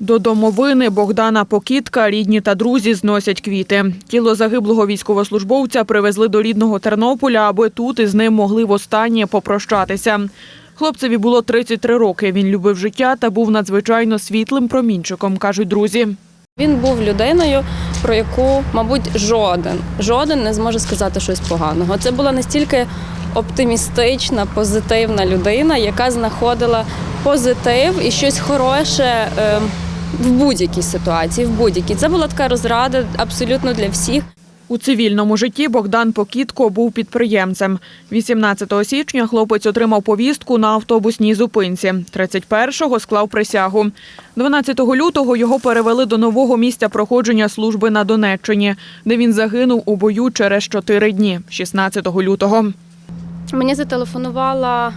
До домовини Богдана Покітка рідні та друзі зносять квіти. Тіло загиблого військовослужбовця привезли до рідного Тернополя, аби тут із ним могли востаннє попрощатися. Хлопцеві було 33 роки. Він любив життя та був надзвичайно світлим промінчиком, кажуть друзі. Він був людиною, про яку, мабуть, жоден, жоден не зможе сказати щось поганого. Це була настільки оптимістична, позитивна людина, яка знаходила позитив і щось хороше е, в будь-якій ситуації. В будь-якій це була така розрада абсолютно для всіх. У цивільному житті Богдан Покітко був підприємцем. 18 січня хлопець отримав повістку на автобусній зупинці. 31-го склав присягу. 12 лютого його перевели до нового місця проходження служби на Донеччині, де він загинув у бою через 4 дні, 16 лютого. Мені зателефонувала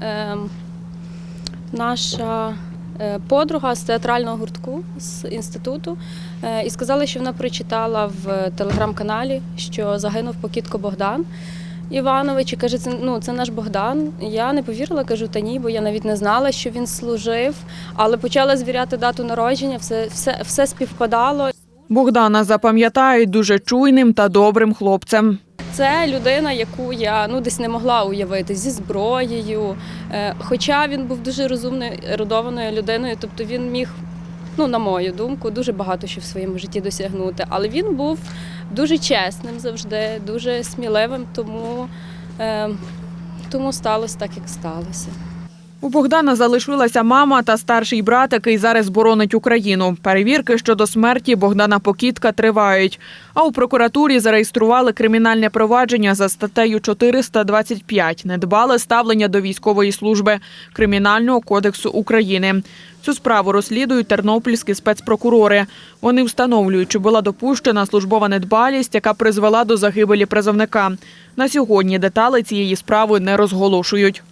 е, наша подруга з театрального гуртку з інституту е, і сказала, що вона прочитала в телеграм-каналі, що загинув Покітко Богдан. Іванович і каже, це ну це наш Богдан. Я не повірила, кажу, та ні, бо я навіть не знала, що він служив, але почала звіряти дату народження, все, все, все співпадало. Богдана запам'ятають дуже чуйним та добрим хлопцем. Це людина, яку я ну десь не могла уявити зі зброєю. Е, Хоча він був дуже розумною, ерудованою людиною, тобто він міг, ну на мою думку, дуже багато що в своєму житті досягнути. Але він був дуже чесним завжди, дуже сміливим, тому, е, тому сталося так, як сталося. У Богдана залишилася мама та старший брат, який зараз боронить Україну. Перевірки щодо смерті Богдана Покітка тривають. А у прокуратурі зареєстрували кримінальне провадження за статтею 425 недбале ставлення до військової служби Кримінального кодексу України. Цю справу розслідують тернопільські спецпрокурори. Вони встановлюють, чи була допущена службова недбалість, яка призвела до загибелі призовника. На сьогодні деталі цієї справи не розголошують.